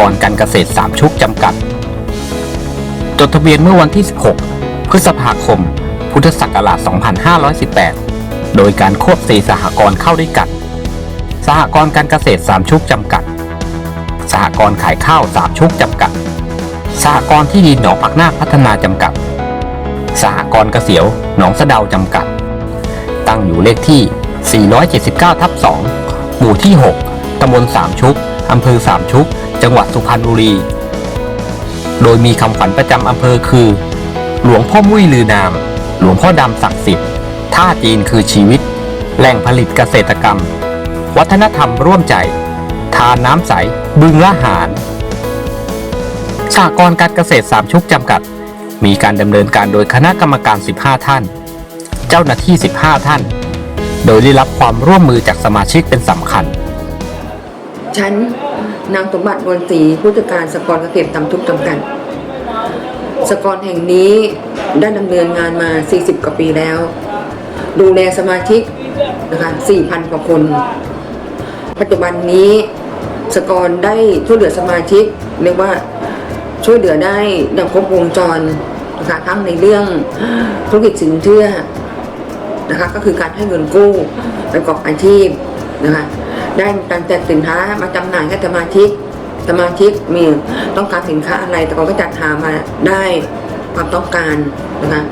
กรณ์การเกษตร3ชุกจำกัด จดทะเบียนเมื่อวันที่ 16 พฤษภาคม พุทธศักราช 2518 โดยการควบสีสหกรณ์เข้าด้วยกัน สหกรณ์การเกษตร3ชุกจำกัด สหกรณ์ขายข้าว3ชุกจำกัด สหกรณ์ที่ดินหนองผักนาพัฒนาจำกัด สหกรณ์เกษียวหนองสะเดาจำกัด ตั้งอยู่เลขที่ 479 ทับ 2 หมู่ที่ 6ตำบลสามชุก อำเภอสามชุก จังหวัดสุพรรณบุรี โดยมีคำขวัญประจำอำเภอคือ หลวงพ่อมุ้ยลือนาม หลวงพ่อดำศักดิ์สิทธิ์ท่าจีนคือชีวิต แหล่งผลิตเกษตรกรรม วัฒนธรรมร่วมใจ ทานน้ำใส บึงละหารสหกรณ์การเกษตรสามชุกจำกัด มีการดำเนินการโดยคณะกรรมการ 15 ท่าน เจ้าหน้าที่ 15 ท่าน โดยได้รับความร่วมมือจากสมาชิกเป็นสำคัญ ฉัน นางสมบัตินวลศรีผู้จัดการสกรเกษตรตำทุกจำกัดสกรแห่งนี้ได้ดำเนินงานมา 40 กว่าปีแล้ว ดูแลสมาชิกนะคะ4,000 กว่าคน ปัจจุบันนี้สกรได้ช่วยเหลือสมาชิกเรียกว่าช่วยเหลือได้ดังครบวงจรนะคะทั้งในเรื่องธุรกิจสินเชื่อนะคะก็คือการให้เงินกู้ประกอบอาชีพนะคะ ได้การจัดสินค้ามาจำหน่ายให้สมาชิก สมาชิกมีต้องการสินค้าอะไรแต่ก็จัดหามาได้ความต้องการนะคะ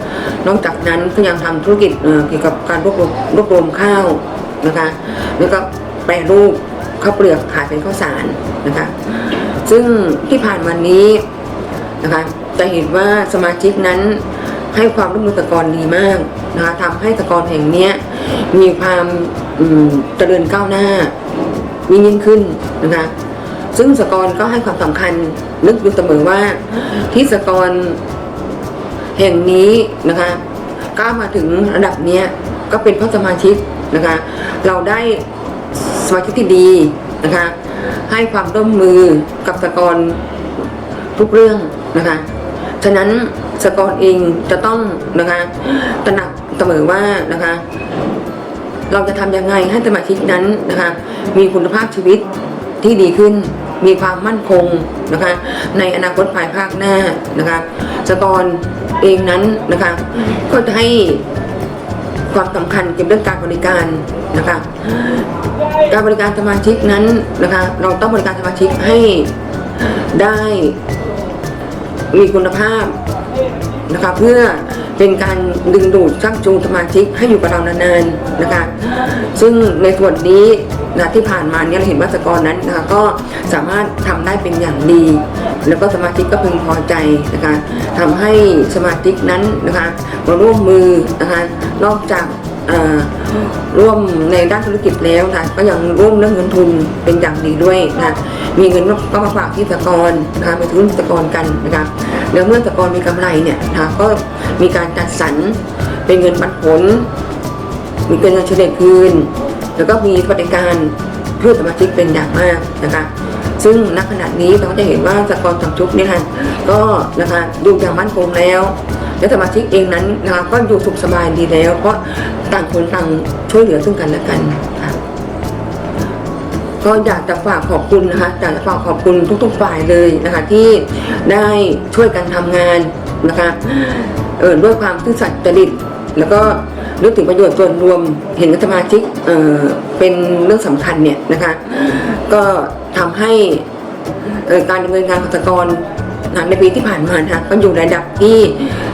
นอกจากนั้นก็ยังทำธุรกิจเกี่ยวกับการรวบรวมรวบรวมข้าวนะคะแล้วก็แปรรูปข้าวเปลือกขายเป็นข้าวสารนะคะซึ่งที่ผ่านมานี้นะคะจะเห็นว่าสมาชิกนั้นให้ความร่วมมือตะกรดีมากนะคะทำให้ตะกรแห่งนี้มีความมเจริญก้าวหน้า ยิ่งยิ่งขึ้นนะคะ ซึ่งสกรก็ให้ความสำคัญนึกอยู่เสมอว่าที่สกรแห่งนี้นะคะก้าวมาถึงระดับเนี้ยก็เป็นเพราะสมาชิกนะคะ เราได้สมาชิกที่ดีนะคะ ให้ความร่วมมือกับสกรทุกเรื่องนะคะ ฉะนั้นสกรเองจะต้องนะคะตระหนักเสมอว่านะคะ เราจะทำยังไงให้สมาชิกนั้นนะคะมีคุณภาพชีวิตที่ดีขึ้น มีความมั่นคงนะคะในอนาคตภายภาคหน้านะคะสกรเองนั้นนะคะก็จะให้ความสำคัญเกี่ยวกับเรื่องการบริการนะคะการบริการสมาชิกนั้นนะคะเราต้องบริการสมาชิกให้ได้มีคุณภาพนะคะเพื่อ เป็นการดึงดูดชักจูงสมาชิกให้อยู่กับเรานานๆนะคะ ซึ่งในส่วนนี้นะที่ผ่านมาเนี่ยเราเห็นว่าสกรนั้นนะคะก็สามารถทำได้เป็นอย่างดี แล้วก็สมาชิกก็พึงพอใจนะคะทำให้สมาชิกนั้นนะคะมาร่วมมือนะคะนอกจากร่วมในด้านธุรกิจแล้วนะก็ยังร่วมเรื่องเงินทุนเป็นอย่างดีด้วยนะ มีเงินก็มาฝากที่สกรนะคะไปทุนสกรกันนะคะแล้วเมื่อสกรมีกำไรเนี่ยนะคะก็มีการจัดสรรเป็นเงินปันผล มีเงินเฉลี่ยคืน แล้วก็มีสวัสดิการเพื่อสมาชิกเป็นอย่างมากนะคะซึ่งณขณะนี้เราจะเห็นว่าสกรสามชุกเนี่ยค่ะก็นะคะดูอย่างมั่นคงแล้วและสมาชิกเองนั้นนะคะก็อยู่สุขสบายดีแล้ว เพราะต่างคนต่างช่วยเหลือซึ่งกันและกัน ก็อยากจะฝากขอบคุณนะคะอยากจะฝากขอบคุณทุกๆฝ่ายเลยนะคะที่ได้ช่วยกันทำงานนะคะเออด้วยความซื่อสัตย์จริตแล้วก็นึกถึงประโยชน์ส่วนรวมเห็นสมาชิกเออเป็นเรื่องสำคัญเนี่ยนะคะก็ทำให้การดำเนินงานของสกร ณ์ในปีที่ผ่านมานะคะก็อยู่ในระดับที่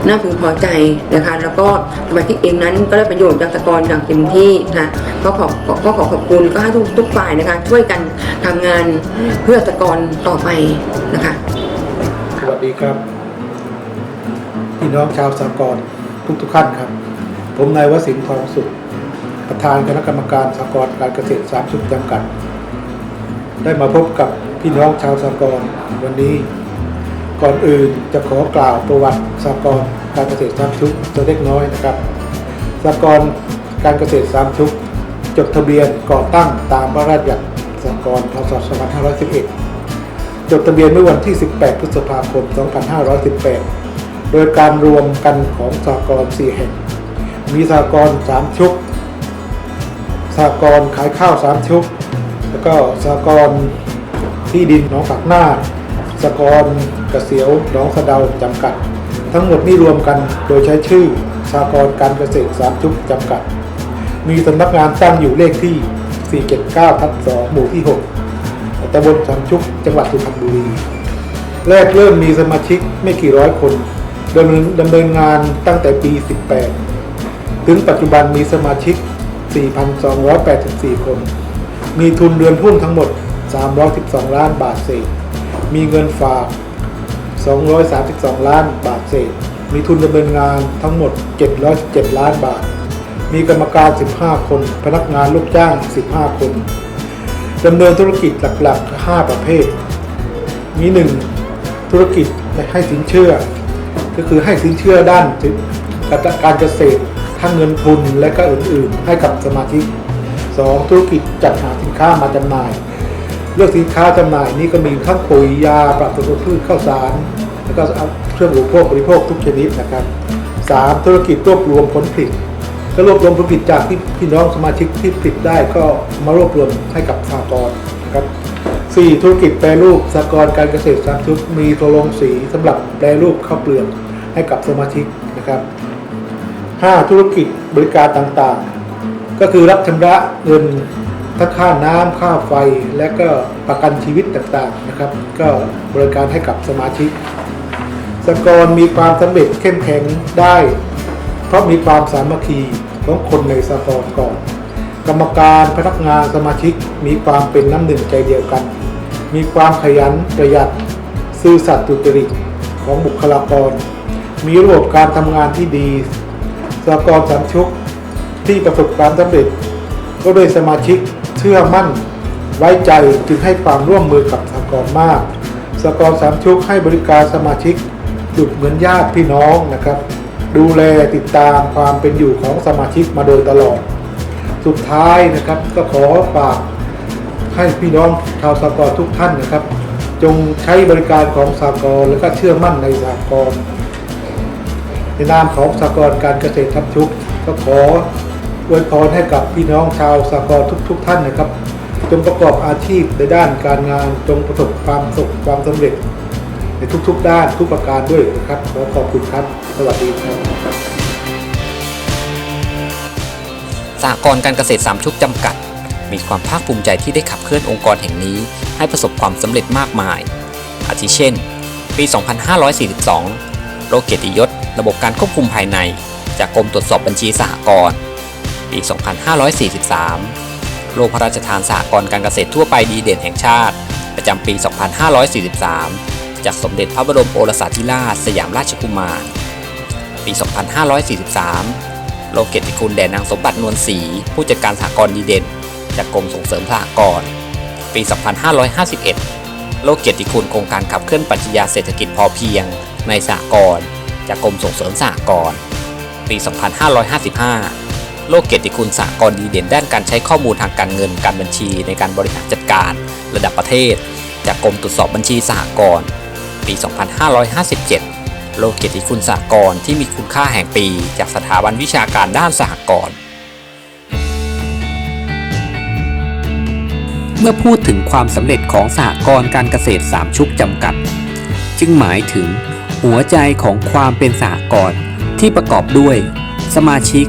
น่าพึงพอใจนะคะแล้วก็สมาชิกเองนั้นก็ได้ประโยชน์จากสกรอย่างเต็มที่นะคะก็ขอก็ขอขอบคุณก็ให้ทุกทุกฝ่ายนะคะช่วยกันทำงานเพื่อสกรต่อไปนะคะสวัสดีครับพี่น้องชาวสากลทุกทุกท่านครับ ผมนายวสินทองสุขประธานคณะกรรมการสากลการเกษตรสามสุขจำกัด ได้มาพบกับพี่น้องชาวสากลวันนี้ ก่อนอื่นจะขอกล่าวประวัติสากลการเกษตรสามชุกจะเล็กน้อยนะครับสากลการเกษตรสามชุกจดทะเบียนก่อตั้งตามพระราชบัญญัติสากลพศ 2511 จดทะเบียนเมื่อวันที่ 18 พฤษภาคม 2518 โดยการรวมกันของสากล4แห่ง มีสากล3ชุกสากลขายข้าว3ชุก แล้วก็สากลที่ดินหนองฝักหน้า สกรกระเสียวหนองสะเดาจำกัด ทั้งหมดนี้รวมกันโดยใช้ชื่อสากรการเกษตรสามชุกจำกัด มีสำนักงานตั้งอยู่เลขที่ 479ทับ2หมู่ที่ 6ตำบลสามชุกจังหวัดสุพรรณบุรี แรกเริ่มมีสมาชิกไม่กี่ร้อยคนดำเนินดำเนินงานตั้งแต่ปี 18 ถึงปัจจุบันมีสมาชิก 4,284 คน มีทุนเดือนหุ้นทั้งหมด 312 ล้านบาทเศษ มีเงินฝาก 232 ล้านบาทเศษ มีทุนดำเนินงานทั้งหมด 717 ล้านบาท มีกรรมการ 15 คน พนักงานลูกจ้าง 15 คนดำเนินธุรกิจหลักๆ 5 ประเภท มีหนึ่งธุรกิจให้สินเชื่อ ก็คือให้สินเชื่อด้านการเกษตรทั้งเงินทุนและก็อื่นๆ ให้กับสมาชิก 2. ธุรกิจจัดหาสินค้ามาจำหน่าย เลือกสินค้าจำหน่ายนี้ก็มีทั้งปุ๋ยยาปรับสมุนพืชข้าวสาร แล้วก็เครื่องอุปโภคบริโภคทุกชนิดนะครับ 3. ธุรกิจรวบรวมผลผลิตก็รวบรวมผลผลิตจากที่พี่น้องสมาชิกที่ผลิตได้ก็มารวบรวมให้กับสหกรนะครับ 4. ธุรกิจแปรรูปสหกรการเกษตรสามชุดมีโรงสีสำหรับแปรรูปข้าวเปลือกให้กับสมาชิกนะครับ 5. ธุรกิจบริการต่างๆ ก็คือรับชำระเงิน ทั้งค่าน้ำค่าไฟและก็ประกันชีวิตต่างๆนะครับ ก็บริการให้กับสมาชิกสกรณ์มีความสำเร็จเข้มแข็งได้ เพราะมีความสามัคคีของคนในสกรก่อน กรรมการพนักงานสมาชิกมีความเป็นน้ำหนึ่งใจเดียวกัน มีความขยันประหยัดซื่อสัตย์สุจริตของบุคลากร มีระบบการทำงานที่ดีสกรสามชุกที่ประสบความสำเร็จก็โดวยสมาชิก เชื่อมั่นไว้ใจจึงให้ความร่วมมือกับสหกรมากสหกรสามชุกให้บริการสมาชิกดุดเหมือนญาติพี่น้องนะครับ ดูแลติดตามความเป็นอยู่ของสมาชิกมาโดยตลอด สุดท้ายนะครับก็ขอฝากให้พี่น้องชาวสากลทุกท่านนะครับ จงใช้บริการของสากลและก็เชื่อมั่นในสากลในนามของสากลการเกษตรทับชุกก็ขอ อวยพรให้กับพี่น้องชาวสากลทุกๆท่านนะครับ จงประกอบอาชีพในด้านการงานจงประสบความสุขความสำเร็จ ในทุกๆ ด้านทุกประการด้วยนะครับขอขอบคุณครับสวัสดีครับสหกรณ์การเกษตรสามชุกจำกัด มีความภาคภูมิใจที่ได้ขับเคลื่อนองค์กรแห่งนี้ ให้ประสบความสำเร็จมากมาย อาทิเช่น ปี 2542 โลกเกียรติยศ ระบบการควบคุมภายใน จากกรมตรวจสอบบัญชีสหกรณ์ ปี 2543 โลกพระราชทานสหกรณ์การเกษตรทั่วไปดีเด่นแห่งชาติ ประจำปี 2543 จากสมเด็จพระบรมโอรสาธิราชสยามราชกุมาร ปี 2543 โลกเกียรติคุณแด่นางสมบัตินวลศรีผู้จัดการสหกรณ์ดีเด่น จากกรมส่งเสริมสหกรณ์ ปี 2551 โลกเกียรติคุณโครงการขับเคลื่อนปรัชญาเศรษฐกิจพอเพียง ในสหกรณ์จากกรมส่งเสริมสหกรณ์ปี 2555 โลกเกียรติคุณสหกรณ์ดีเด่นด้านการใช้ข้อมูลทางการเงินการบัญชีในการบริหารจัดการ ระดับประเทศ จากกรมตรวจสอบบัญชีสหกรณ์ปี 2557 โลกเกียรติคุณสหกรณ์ที่มีคุณค่าแห่งปีจากสถาบันวิชาการด้านสหกรณ์เมื่อพูดถึงความสำเร็จของสหกรณ์การเกษตรสามชุกจำกัด จึงหมายถึงหัวใจของความเป็นสหกรณ์ที่ประกอบด้วย สมาชิก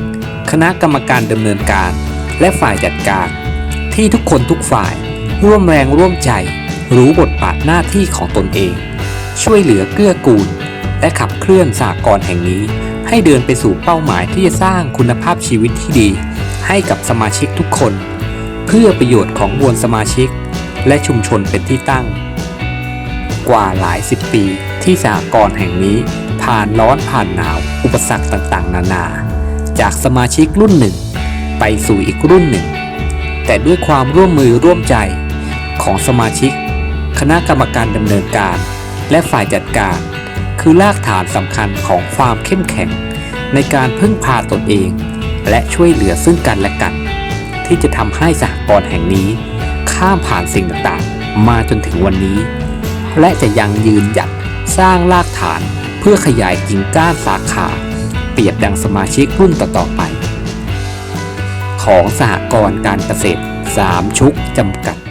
คณะกรรมการดำเนินการ และฝ่ายจัดการ ที่ทุกคนทุกฝ่ายร่วมแรงร่วมใจ รู้บทบาทหน้าที่ของตนเอง ช่วยเหลือเกื้อกูล และขับเคลื่อนสหกรณ์แห่งนี้ ให้เดินไปสู่เป้าหมายที่จะสร้างคุณภาพชีวิตที่ดี ให้กับสมาชิกทุกคน เพื่อประโยชน์ของมวลสมาชิก และชุมชนเป็นที่ตั้ง กว่าหลายสิบปีที่สหกรณ์แห่งนี้ผ่านร้อนผ่านหนาว อุปสรรคต่างๆ นานา จากสมาชิกรุ่นหนึ่ง ไปสู่อีกรุ่นหนึ่ง แต่ด้วยความร่วมมือร่วมใจของสมาชิก คณะกรรมการดำเนินการ และฝ่ายจัดการ คือรากฐานสำคัญของความเข้มแข็ง ในการพึ่งพาตนเอง และช่วยเหลือซึ่งกันและกัน ที่จะทำให้สหกรณ์แห่งนี้ ข้ามผ่านสิ่งต่างๆ มาจนถึงวันนี้ และจะยังยืนหยัดสร้างรากฐานเพื่อขยายกิ่งก้านสาขา เปรียบดังสมาชิกรุ่นต่อๆไป ของสหกรณ์การเกษตรสามชุกจำกัด